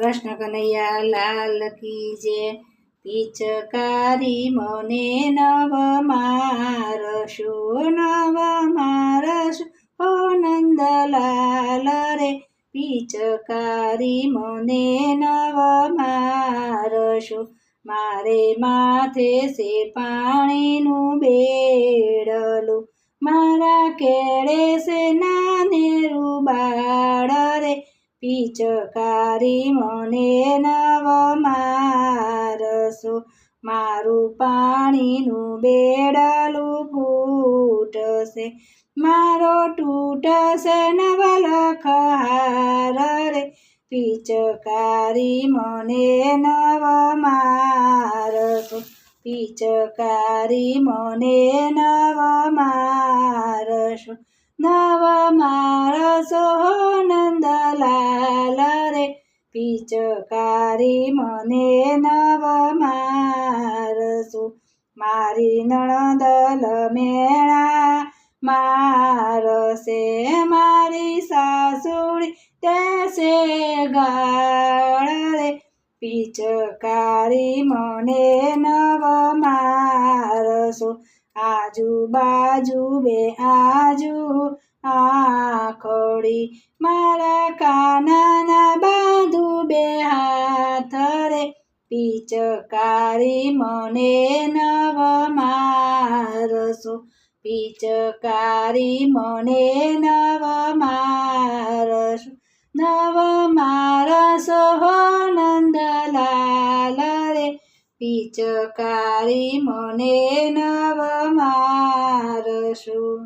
કૃષ્ણ કનૈયા લાલ કી જે પિચકારી મને નવ મારશો નવ મારશો, હો નંદલાલ રે. પિચકારી મને નવ મારશો, મારે માથે છે પાણીનું બેડલું. મારા કેળે સે નાને બાળ રે પિચકારી મને નવ મારસો મારું પાણીનું બેડલું ફૂટશે. મારો તૂટશે નવલખ હાર રે પિચકારી મને નવ મારસો પિચકારી મને નવ મારશો. પિચકારી મને નવ મારશો. મારી નણદલ મેળા મારશે. મારી સાસુડી તેસે ગાળ રે પિચકારી મને નવ મારશો. આજુબાજુ બે આજુ આખડી મારા કાનાના પિચકારી મને નવ મારશો. પિચકારી મને નવ મારશો. નવ મારશો હો નંદલાલ રે. પિચકારી મને નવ મારશો.